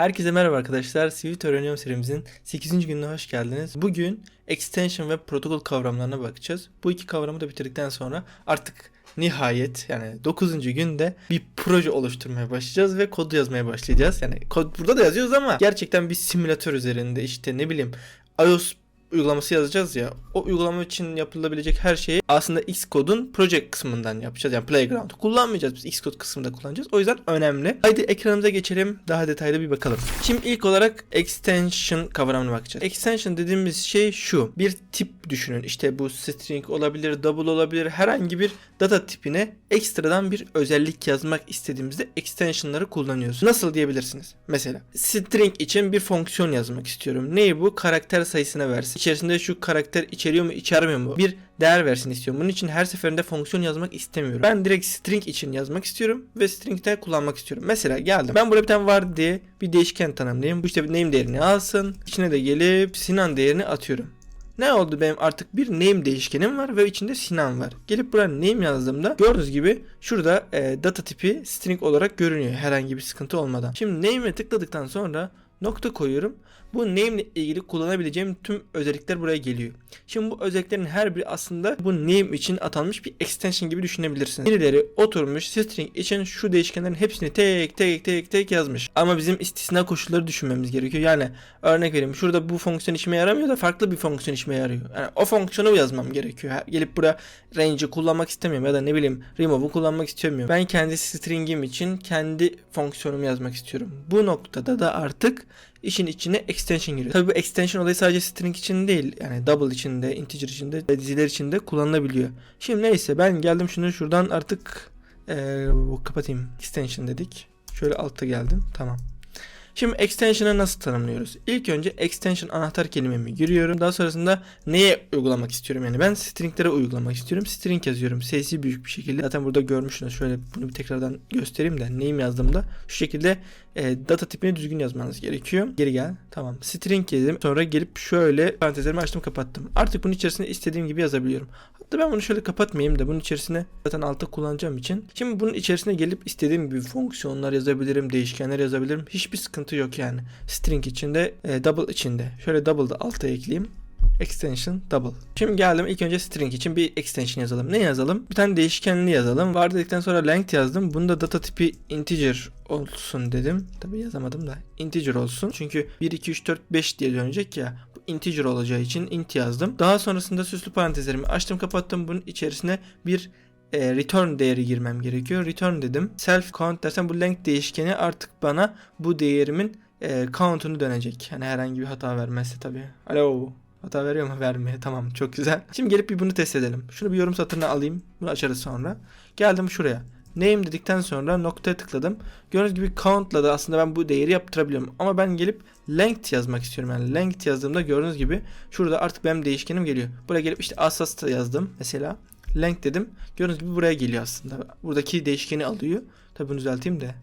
Herkese merhaba arkadaşlar. Swift öğreniyorum serimizin 8. gününe hoş geldiniz. Bugün extension ve protokol kavramlarına bakacağız. Bu iki kavramı da bitirdikten sonra artık nihayet yani 9. günde bir proje oluşturmaya başlayacağız ve kod yazmaya başlayacağız. Yani kod burada da yazıyoruz ama gerçekten bir simülatör üzerinde işte ne bileyim iOS uygulaması yazacağız ya. O uygulama için yapılabilecek her şeyi aslında Xcode'un project kısmından yapacağız. Yani Playground kullanmayacağız biz Xcode kısmında kullanacağız. O yüzden önemli. Haydi ekranımıza geçelim. Daha detaylı bir bakalım. Şimdi ilk olarak extension kavramına bakacağız. Extension dediğimiz şey şu. Bir tip düşünün. İşte bu string olabilir, double olabilir. Herhangi bir data tipine ekstradan bir özellik yazmak istediğimizde extensionları kullanıyoruz. Nasıl diyebilirsiniz? Mesela string için bir fonksiyon yazmak istiyorum. Neyi bu? Karakter sayısına versin. İçerisinde şu karakter içeriyor mu, içermiyor mu? Bir değer versin istiyorum. Bunun için her seferinde fonksiyon yazmak istemiyorum. Ben direkt string için yazmak istiyorum ve string'de kullanmak istiyorum. Mesela geldim. Ben buraya bir tane var diye bir değişken tanımlayayım. Bu işte bir name değerini alsın. İçine de gelip Sinan değerini atıyorum. Ne oldu benim artık bir name değişkenim var ve içinde Sinan var. Gelip buraya name yazdığımda gördüğünüz gibi şurada e, data tipi string olarak görünüyor herhangi bir sıkıntı olmadan. Şimdi name'e tıkladıktan sonra nokta koyuyorum. Bu name ile ilgili kullanabileceğim tüm özellikler buraya geliyor. Şimdi bu özelliklerin her biri aslında bu name için atanmış bir extension gibi düşünebilirsiniz. Birileri oturmuş string için şu değişkenlerin hepsini tek tek tek tek yazmış. Ama bizim istisna koşulları düşünmemiz gerekiyor. Yani örnek vereyim şurada bu fonksiyon işime yaramıyor da farklı bir fonksiyon işime yarıyor. Yani o fonksiyonu yazmam gerekiyor. Gelip buraya range'i kullanmak istemiyorum ya da ne bileyim remove'u kullanmak istemiyorum. Ben kendi string'im için kendi fonksiyonumu yazmak istiyorum. Bu noktada da artık işin içine extension giriyor. Tabii bu extension olayı sadece string için değil. Yani double için de, integer için de, diziler için de kullanılabiliyor. Şimdi neyse ben geldim şunu şuradan artık ee, kapatayım. Extension dedik. Şöyle altta geldim. Tamam. Şimdi extension'ı nasıl tanımlıyoruz? İlk önce extension anahtar kelimemi giriyorum. Daha sonrasında neye uygulamak istiyorum? Yani ben stringlere uygulamak istiyorum. String yazıyorum. Sesi büyük bir şekilde. Zaten burada görmüşsünüz. Şöyle bunu bir tekrardan göstereyim de neyim yazdığımda şu şekilde e, data tipini düzgün yazmanız gerekiyor. Geri gel. Tamam. String yazdım. Sonra gelip şöyle parantezlerimi açtım kapattım. Artık bunun içerisine istediğim gibi yazabiliyorum. Hatta ben bunu şöyle kapatmayayım da bunun içerisine zaten altta kullanacağım için. Şimdi bunun içerisine gelip istediğim gibi fonksiyonlar yazabilirim, değişkenler yazabilirim. Hiçbir sıkıntı yok yani. String içinde, e, double içinde. Şöyle double da alta ekleyeyim. Extension double. Şimdi geldim ilk önce string için bir extension yazalım. Ne yazalım? Bir tane değişkenli yazalım. Var dedikten sonra length yazdım. Bunda data tipi integer olsun dedim. Tabi yazamadım da integer olsun. Çünkü 1, 2, 3, 4, 5 diye dönecek ya. Bu integer olacağı için int yazdım. Daha sonrasında süslü parantezlerimi açtım kapattım. Bunun içerisine bir e, return değeri girmem gerekiyor. Return dedim. Self count dersen bu length değişkeni artık bana bu değerimin e, count'unu dönecek. Yani herhangi bir hata vermezse tabii. Alo. Hata veriyor mu? Vermiyor. Tamam çok güzel. Şimdi gelip bir bunu test edelim. Şunu bir yorum satırına alayım. Bunu açarız sonra. Geldim şuraya. Name dedikten sonra noktaya tıkladım. Gördüğünüz gibi count'la da aslında ben bu değeri yaptırabiliyorum. Ama ben gelip length yazmak istiyorum. Yani length yazdığımda gördüğünüz gibi şurada artık benim değişkenim geliyor. Buraya gelip işte asas yazdım mesela. Length dedim. Gördüğünüz gibi buraya geliyor aslında. Buradaki değişkeni alıyor. Tabi bunu düzelteyim de.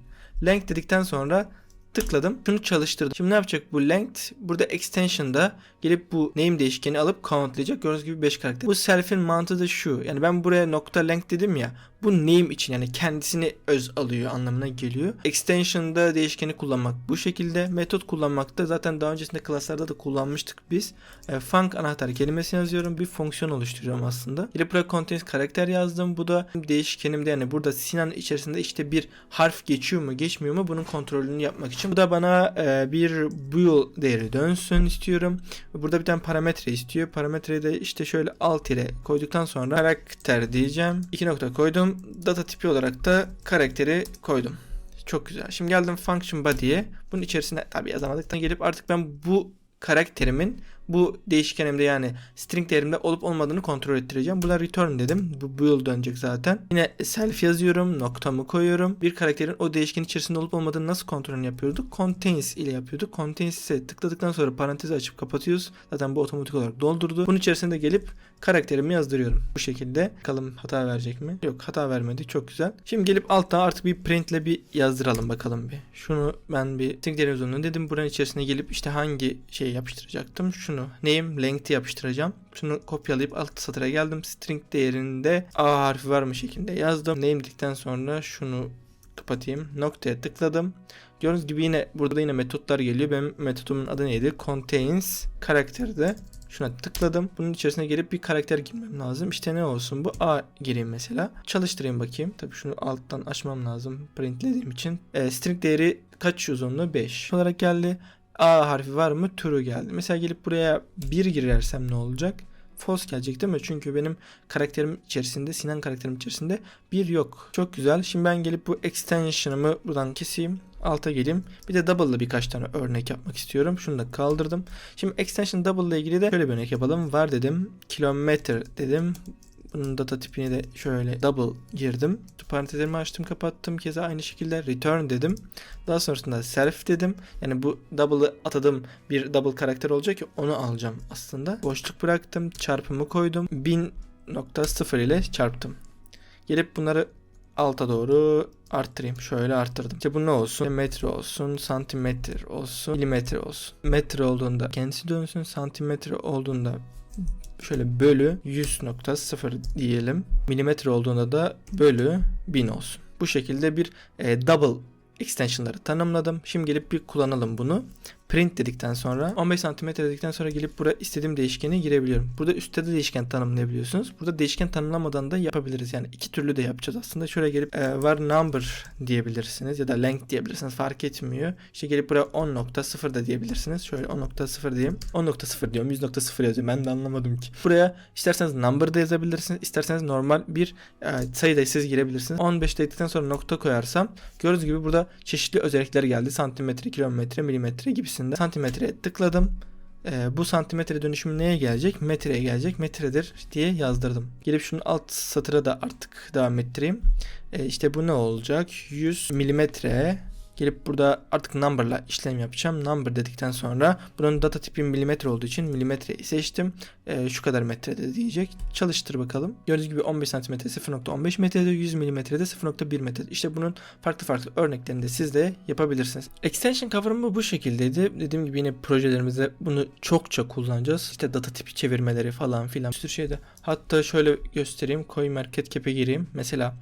Length dedikten sonra tıkladım. Şunu çalıştırdım. Şimdi ne yapacak bu length? Burada extension'da gelip bu name değişkeni alıp countlayacak. Gördüğünüz gibi 5 karakter. Bu self'in mantığı da şu. Yani ben buraya nokta length dedim ya. Bu name için yani kendisini öz alıyor anlamına geliyor. Extension'da değişkeni kullanmak bu şekilde. Metot kullanmakta zaten daha öncesinde klaslarda da kullanmıştık biz. E, func anahtar kelimesini yazıyorum. Bir fonksiyon oluşturuyorum aslında. Buraya contains karakter yazdım. Bu da değişkenimde yani burada Sinan içerisinde işte bir harf geçiyor mu geçmiyor mu bunun kontrolünü yapmak için. Bu da bana e, bir bool değeri dönsün istiyorum. Burada bir tane parametre istiyor. Parametreyi de işte şöyle alt ile koyduktan sonra karakter diyeceğim. İki nokta koydum. Data tipi olarak da karakteri koydum. Çok güzel. Şimdi geldim function body'ye. Bunun içerisine tabi yazamadıktan gelip artık ben bu karakterimin bu değişkenimde yani string değerimde olup olmadığını kontrol ettireceğim. Buna return dedim. Bu bool dönecek zaten. Yine self yazıyorum. Noktamı koyuyorum. Bir karakterin o değişken içerisinde olup olmadığını nasıl kontrolünü yapıyorduk? Contains ile yapıyorduk. Contains'e tıkladıktan sonra parantezi açıp kapatıyoruz. Zaten bu otomatik olarak doldurdu. Bunun içerisinde gelip karakterimi yazdırıyorum. Bu şekilde. Bakalım hata verecek mi? Yok hata vermedi. Çok güzel. Şimdi gelip altta artık bir printle bir yazdıralım bakalım bir. Şunu ben bir string değeri uzunluğu dedim. Buranın içerisine gelip işte hangi şeyi yapıştıracaktım? Şunu şunu name length'i yapıştıracağım. Şunu kopyalayıp alt satıra geldim. String değerinde A harfi var mı şeklinde yazdım. Name dedikten sonra şunu kapatayım. Noktaya tıkladım. Gördüğünüz gibi yine burada da yine metotlar geliyor. Benim metodumun adı neydi? Contains karakterde. Şuna tıkladım. Bunun içerisine gelip bir karakter girmem lazım. İşte ne olsun bu? A gireyim mesela. Çalıştırayım bakayım. Tabii şunu alttan açmam lazım. Printlediğim için. E, string değeri kaç uzunluğu? 5 olarak geldi. A harfi var mı? True geldi. Mesela gelip buraya 1 girersem ne olacak? False gelecek değil mi? Çünkü benim karakterim içerisinde, Sinan karakterim içerisinde bir yok. Çok güzel. Şimdi ben gelip bu extension'ımı buradan keseyim. Alta geleyim. Bir de double'lı birkaç tane örnek yapmak istiyorum. Şunu da kaldırdım. Şimdi extension double ile ilgili de şöyle bir örnek yapalım. Var dedim. Kilometre dedim. Data tipini de şöyle double girdim. Parantezlerimi açtım kapattım. Keza aynı şekilde return dedim. Daha sonrasında self dedim. Yani bu double'ı atadım bir double karakter olacak ki onu alacağım aslında. Boşluk bıraktım. Çarpımı koydum. 1000.0 ile çarptım. Gelip bunları alta doğru arttırayım. Şöyle arttırdım. İşte bu ne olsun? Metre olsun, santimetre olsun, milimetre olsun. Metre olduğunda kendisi dönsün, santimetre olduğunda şöyle bölü 100.0 diyelim. Milimetre olduğunda da bölü 1000 olsun. Bu şekilde bir e, double extensionları tanımladım. Şimdi gelip bir kullanalım bunu. Print dedikten sonra 15 cm dedikten sonra gelip buraya istediğim değişkeni girebiliyorum. Burada üstte de değişken tanımlayabiliyorsunuz. Burada değişken tanımlamadan da yapabiliriz. Yani iki türlü de yapacağız aslında. Şuraya gelip e, var number diyebilirsiniz ya da length diyebilirsiniz. Fark etmiyor. İşte gelip buraya 10.0 da diyebilirsiniz. Şöyle 10.0 diyeyim. 10.0 diyorum. 100.0 yazıyor. Ben de anlamadım ki. Buraya isterseniz number da yazabilirsiniz. İsterseniz normal bir e, sayı da siz girebilirsiniz. 15 dedikten sonra nokta koyarsam gördüğünüz gibi burada çeşitli özellikler geldi. Santimetre, kilometre, milimetre gibisinden. Santimetreye tıkladım. Ee, bu santimetre dönüşümü neye gelecek? Metreye gelecek. Metredir diye yazdırdım. Gelip şunun alt satıra da artık devam ettireyim. Ee, işte bu ne olacak? 100 milimetre Gelip burada artık number'la işlem yapacağım. Number dedikten sonra bunun data tipi milimetre olduğu için milimetreyi seçtim. Ee, şu kadar metrede diyecek. Çalıştır bakalım. Gördüğünüz gibi 15 cm 0.15 metrede 100 milimetrede 0.1 metrede. İşte bunun farklı farklı örneklerini de siz de yapabilirsiniz. Extension kavramı bu şekildeydi. Dediğim gibi yine projelerimizde bunu çokça kullanacağız. İşte data tipi çevirmeleri falan filan. Bir sürü şeyde. Hatta şöyle göstereyim. Coin Market Cap'e gireyim. Mesela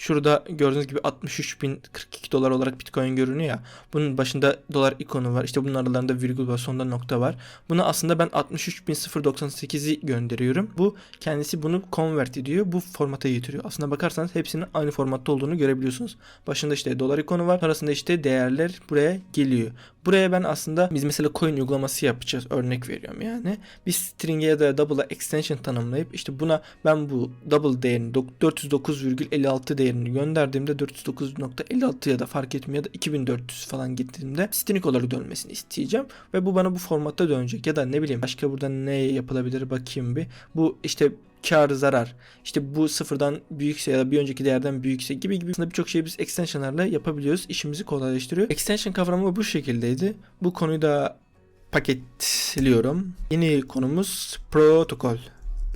şurada gördüğünüz gibi 63.042 dolar olarak Bitcoin görünüyor ya. Bunun başında dolar ikonu var. İşte bunun aralarında virgül var. Sonunda nokta var. Buna aslında ben 63.098'i gönderiyorum. Bu kendisi bunu convert ediyor. Bu formata getiriyor. Aslında bakarsanız hepsinin aynı formatta olduğunu görebiliyorsunuz. Başında işte dolar ikonu var. Sonrasında işte değerler buraya geliyor. Buraya ben aslında biz mesela coin uygulaması yapacağız. Örnek veriyorum yani. Bir string'e ya da double'a extension tanımlayıp işte buna ben bu double değerini 409,56 değerini gönderdiğimde 409.56 ya da fark etmiyor ya da 2400 falan gittiğimde string olarak dönmesini isteyeceğim. Ve bu bana bu formatta dönecek. Ya da ne bileyim başka burada ne yapılabilir bakayım bir. Bu işte kar zarar işte bu sıfırdan büyükse ya da bir önceki değerden büyükse gibi gibi aslında birçok şeyi biz extensionlarla yapabiliyoruz. İşimizi kolaylaştırıyor. Extension kavramı bu şekildeydi. Bu konuyu da paketliyorum. Yeni konumuz protokol.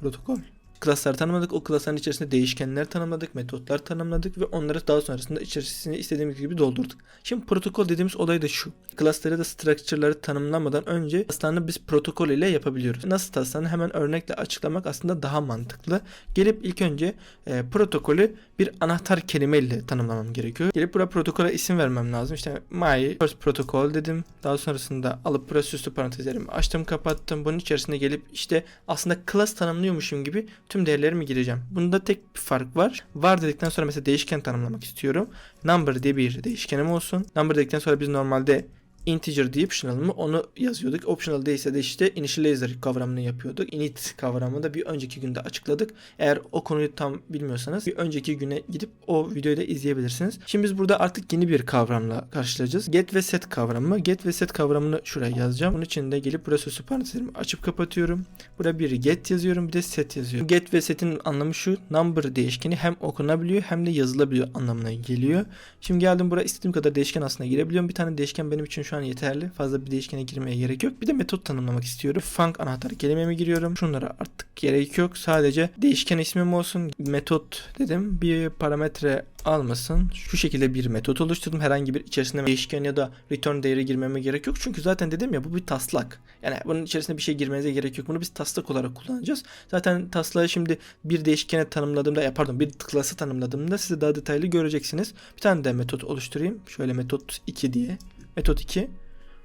Protokol klaslar tanımladık. O klasların içerisinde değişkenler tanımladık, metotlar tanımladık ve onları daha sonrasında içerisine istediğimiz gibi doldurduk. Şimdi protokol dediğimiz olay da şu. Klasları da structure'ları tanımlamadan önce taslağını biz protokol ile yapabiliyoruz. Nasıl taslağını hemen örnekle açıklamak aslında daha mantıklı. Gelip ilk önce e, protokolü bir anahtar kelimeyle tanımlamam gerekiyor. Gelip buraya protokola isim vermem lazım. İşte my first protocol dedim. Daha sonrasında alıp buraya süslü parantezlerimi açtım kapattım. Bunun içerisine gelip işte aslında class tanımlıyormuşum gibi tüm değerlerimi gireceğim. Bunda tek bir fark var. Var dedikten sonra mesela değişken tanımlamak istiyorum. Number diye bir değişkenim olsun. Number dedikten sonra biz normalde integer diye optional mı onu yazıyorduk. Optional değilse de işte initializer kavramını yapıyorduk. Init kavramını da bir önceki günde açıkladık. Eğer o konuyu tam bilmiyorsanız bir önceki güne gidip o videoyu da izleyebilirsiniz. Şimdi biz burada artık yeni bir kavramla karşılayacağız. Get ve set kavramı. Get ve set kavramını şuraya yazacağım. Bunun için de gelip burası süs parantezlerimi açıp kapatıyorum. Buraya bir get yazıyorum bir de set yazıyorum. Get ve setin anlamı şu. Number değişkeni hem okunabiliyor hem de yazılabiliyor anlamına geliyor. Şimdi geldim buraya istediğim kadar değişken aslında girebiliyorum. Bir tane değişken benim için şu an yeterli. Fazla bir değişkene girmeye gerek yok. Bir de metot tanımlamak istiyorum. Func anahtarı kelimeme giriyorum. Şunlara artık gerek yok. Sadece değişken ismim olsun. Metot dedim. Bir parametre almasın. Şu şekilde bir metot oluşturdum. Herhangi bir içerisinde değişken ya da return değeri girmeme gerek yok. Çünkü zaten dedim ya bu bir taslak. Yani bunun içerisinde bir şey girmenize gerek yok. Bunu biz taslak olarak kullanacağız. Zaten taslağı şimdi bir değişkene tanımladığımda ya pardon bir klası tanımladığımda size daha detaylı göreceksiniz. Bir tane de metot oluşturayım. Şöyle metot 2 diye. Metot 2.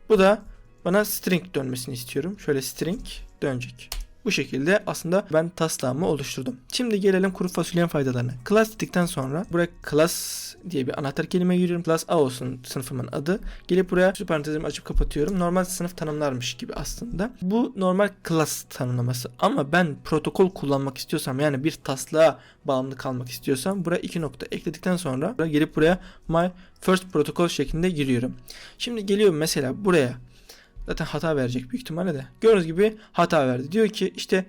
Bu da bana string dönmesini istiyorum. Şöyle string dönecek. Bu şekilde aslında ben taslağımı oluşturdum. Şimdi gelelim kuru fasulyenin faydalarına. Class dedikten sonra buraya class diye bir anahtar kelime giriyorum. Class A olsun sınıfımın adı. Gelip buraya şu parantezimi açıp kapatıyorum. Normal sınıf tanımlarmış gibi aslında. Bu normal class tanımlaması. Ama ben protokol kullanmak istiyorsam yani bir taslağa bağımlı kalmak istiyorsam buraya iki nokta ekledikten sonra gelip buraya my first protocol şeklinde giriyorum. Şimdi geliyorum mesela buraya Zaten hata verecek büyük ihtimalle de. Gördüğünüz gibi hata verdi. Diyor ki işte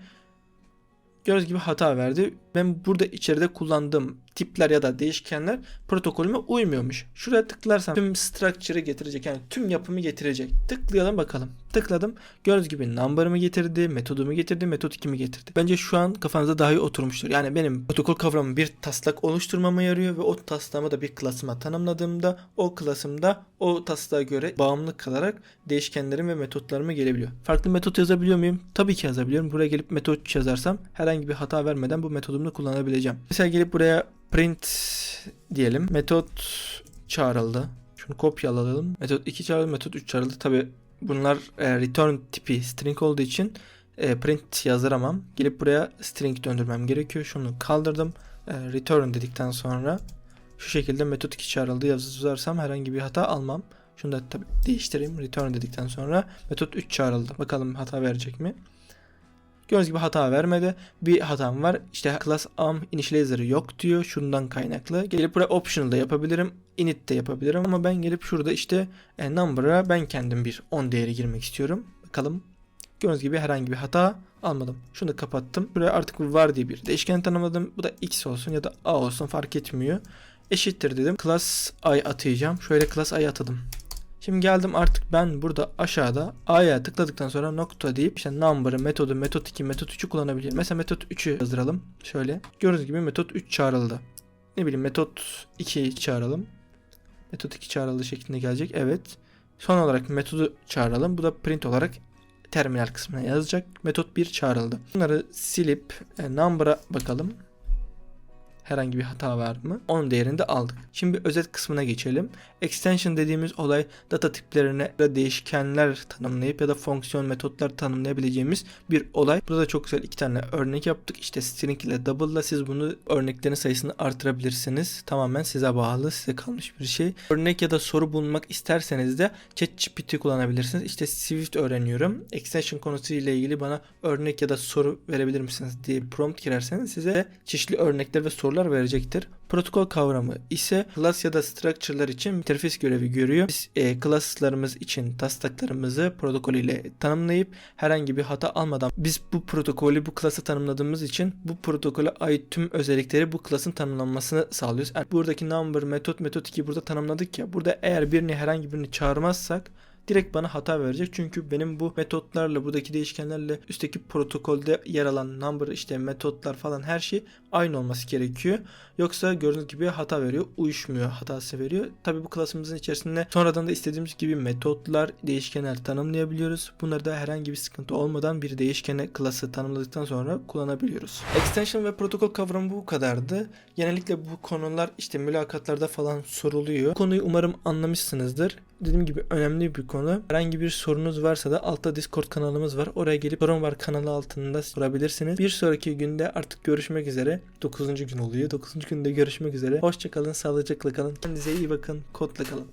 gördüğünüz gibi hata verdi. Ben burada içeride kullandığım tipler ya da değişkenler protokolüme uymuyormuş. Şuraya tıklarsam tüm structure'ı getirecek. Yani tüm yapımı getirecek. Tıklayalım bakalım. Tıkladım. Gördüğünüz gibi number'ımı getirdi, metodumu getirdi, metot 2'mi getirdi. Bence şu an kafanızda daha iyi oturmuştur. Yani benim protokol kavramı bir taslak oluşturmama yarıyor ve o taslağımı da bir klasıma tanımladığımda o klasımda o taslağa göre bağımlı kalarak değişkenlerim ve metotlarıma gelebiliyor. Farklı metot yazabiliyor muyum? Tabii ki yazabiliyorum. Buraya gelip metot yazarsam herhangi bir hata vermeden bu metodumla kullanabileceğim. Mesela gelip buraya print diyelim. Metot çağrıldı. Şunu kopyalayalım. Metot 2 çağrıldı, metot 3 çağrıldı. Tabi bunlar e, return tipi string olduğu için e, print yazdıramam. Gelip buraya string döndürmem gerekiyor. Şunu kaldırdım. E, return dedikten sonra şu şekilde metot 2 çağrıldı yazarsam herhangi bir hata almam. Şunu da tabi değiştireyim. Return dedikten sonra metot 3 çağrıldı. Bakalım hata verecek mi? Gördüğünüz gibi hata vermedi. Bir hatam var. İşte class am initializer'ı yok diyor. Şundan kaynaklı. Gelip buraya optional da yapabilirim. Init de yapabilirim. Ama ben gelip şurada işte e, number'a ben kendim bir 10 değeri girmek istiyorum. Bakalım. Gördüğünüz gibi herhangi bir hata almadım. Şunu da kapattım. Buraya artık var diye bir değişken tanımladım. Bu da x olsun ya da a olsun fark etmiyor. Eşittir dedim. Class i atayacağım. Şöyle class i atadım. Şimdi geldim artık ben burada aşağıda A'ya tıkladıktan sonra nokta deyip işte number'ı, metodu, metot 2, metot 3'ü kullanabilirim. Mesela metot 3'ü yazdıralım. Şöyle. Gördüğünüz gibi metot 3 çağrıldı. Ne bileyim metot 2'yi çağıralım. Metot 2 çağrıldı şeklinde gelecek. Evet. Son olarak metodu çağıralım. Bu da print olarak terminal kısmına yazacak. Metot 1 çağrıldı. Bunları silip e, number'a bakalım herhangi bir hata var mı? Onun değerini de aldık. Şimdi özet kısmına geçelim. Extension dediğimiz olay data tiplerine de değişkenler tanımlayıp ya da fonksiyon metotlar tanımlayabileceğimiz bir olay. Burada çok güzel iki tane örnek yaptık. İşte string ile double ile siz bunu örneklerin sayısını artırabilirsiniz. Tamamen size bağlı, size kalmış bir şey. Örnek ya da soru bulmak isterseniz de ChatGPT kullanabilirsiniz. İşte Swift öğreniyorum. Extension konusu ile ilgili bana örnek ya da soru verebilir misiniz diye prompt girerseniz size çeşitli örnekler ve sorular verecektir. Protokol kavramı ise class ya da structure'lar için interface görevi görüyor. Biz e, class'larımız için taslaklarımızı protokol ile tanımlayıp herhangi bir hata almadan biz bu protokolü bu class'ı tanımladığımız için bu protokole ait tüm özellikleri bu class'ın tanımlanmasını sağlıyoruz. Yani buradaki number, metot, metot 2 burada tanımladık ya. Burada eğer birini herhangi birini çağırmazsak direkt bana hata verecek. Çünkü benim bu metotlarla buradaki değişkenlerle üstteki protokolde yer alan number işte metotlar falan her şey aynı olması gerekiyor. Yoksa gördüğünüz gibi hata veriyor. Uyuşmuyor. Hatası veriyor. Tabi bu klasımızın içerisinde sonradan da istediğimiz gibi metotlar, değişkenler tanımlayabiliyoruz. Bunları da herhangi bir sıkıntı olmadan bir değişkene klası tanımladıktan sonra kullanabiliyoruz. Extension ve protokol kavramı bu kadardı. Genellikle bu konular işte mülakatlarda falan soruluyor. Bu konuyu umarım anlamışsınızdır. Dediğim gibi önemli bir konu. Herhangi bir sorunuz varsa da altta Discord kanalımız var. Oraya gelip sorun var kanalı altında sorabilirsiniz. Bir sonraki günde artık görüşmek üzere. 9. gün oluyor. 9. günde görüşmek üzere. Hoşçakalın, sağlıcakla kalın. Kendinize iyi bakın, kodla kalın.